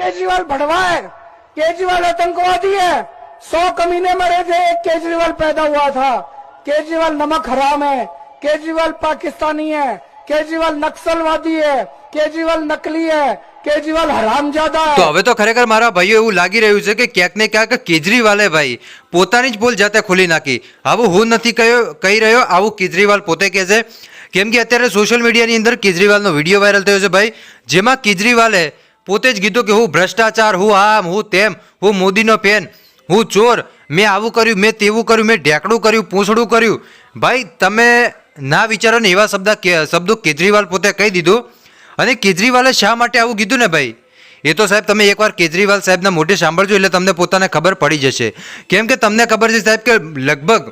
केजरीवाल भड़वा है केजरीवाल आतंकवादी है सौ कमीने मरे थे एक केजरीवाल पैदा हुआ था केजरीवाल नमक हराम है केजरीवाल पाकिस्तानी है केजरीवाल नक्सलवादी है केजरीवाल नकली है केजरीवाल हरामजादा તો है હવે તો ખરેખર મારા ભાઈઓ એવું લાગી રહ્યું છે કે ક્યાંક ને ક્યાંક કેજરીવાલે ભાઈ પોતાની જ બોલ જાતે ખોલી નાખી આવું હું નથી કહ્યો કહી રહ્યો આવું કેજરીવાલ પોતે કહે છે કેમ કે અત્યારે સોશિયલ મીડિયાની અંદર કેજરીવાલનો વિડીયો વાયરલ થયો છે ભાઈ જેમાં કેજરીવાલે પોતે જ કીધું કે હું ભ્રષ્ટાચાર, હું આમ, હું તેમ, હું મોદીનો ફેન, હું ચોર, મેં આવું કર્યું, મેં તેવું કર્યું, મેં ઢેકડું કર્યું, પૂંછડું કર્યું. ભાઈ, તમે ના વિચારો ને એવા શબ્દ શબ્દો કેજરીવાલ પોતે કહી દીધું. અને કેજરીવાલે શા માટે આવું કીધું ને ભાઈ? એ તો સાહેબ તમે એકવાર કેજરીવાલ સાહેબના મોઢે સાંભળજો, એટલે તમને પોતાને ખબર પડી જશે. કેમ કે તમને ખબર છે સાહેબ કે લગભગ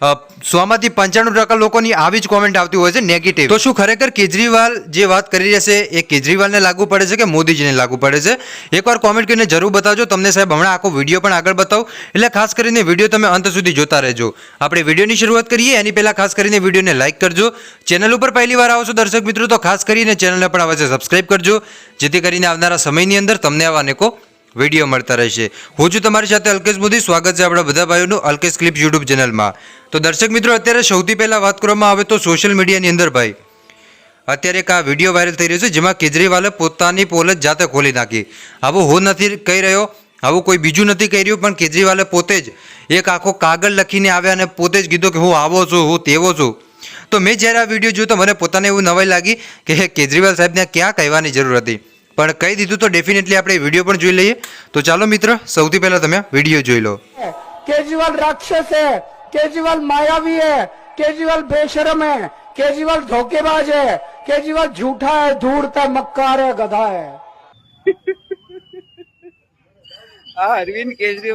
સોમાંથી પંચાણું ટકા લોકોની આવી જ કોમેન્ટ આવતી હોય છે નેગેટિવ તો શું ખરેખર કેજરીવાલ જે વાત કરી રહ્યા છે, એ કેજરીવાલને લાગુ પડે છે કે મોદીજીને લાગુ પડે છે? એકવાર કોમેન્ટ કરીને જરૂર બતાવજો. તમને સાહેબ હમણાં આખો વીડિયો પણ આગળ બતાવો. એટલે ખાસ કરીને વીડિયો તમે અંત સુધી જોતા રહેજો. આપણે વિડીયોની શરૂઆત કરીએ, એની પહેલાં ખાસ કરીને વિડીયોને લાઇક કરજો. ચેનલ ઉપર પહેલી વાર આવો છો દર્શક મિત્રો, તો ખાસ કરીને ચેનલને પણ આવે છે સબસ્ક્રાઇબ કરજો. જેથી કરીને આવનારા સમયની અંદર તમને આવા અનેકો વીડિયો મળતા રહેશે. હું છું તમારી સાથે અલ્કેશ મોદી. સ્વાગત છે આપણા બધા ભાઈઓનું અલ્કેશ ક્લિપ યુટ્યુબ ચેનલમાં. તો દર્શક મિત્રો, અત્યારે સૌથી પહેલાં વાત કરવામાં આવે તો સોશિયલ મીડિયાની અંદર ભાઈ. અત્યારે એક આ વીડિયો વાયરલ થઈ રહ્યો છે, જેમાં કેજરીવાલે પોતાની પોલ જ જાતે ખોલી નાખી. આવું હું નથી કહી રહ્યો, આવું કોઈ બીજું નથી કહી રહ્યું, પણ કેજરીવાલે પોતે જ એક આખો કાગળ લખીને આવ્યા અને પોતે જ કીધું કે હું આવો છું, હું તેવો છું. તો મેં જ્યારે આ વીડિયો જોયો તો મને પોતાને એવું નવાઈ લાગી કે કેજરીવાલ સાહેબને ક્યાં કહેવાની જરૂર હતી? પણ કહી દીધું તો ડેફિનેટલી આપણે વિડીયો પણ જોઈ લઈએ તો ચાલો મિત્ર સૌથી પહેલાં તમે વિડીયો જોઈ લો केजरीवाल राक्षस है केजरीवाल मायावी है केजरीवाल बेशरम है केजरीवाल धोखेबाज है केजरीवाल झूठा है धूर्त है मक्कार है गधा है આ અરવિંદ કેજરીવાલ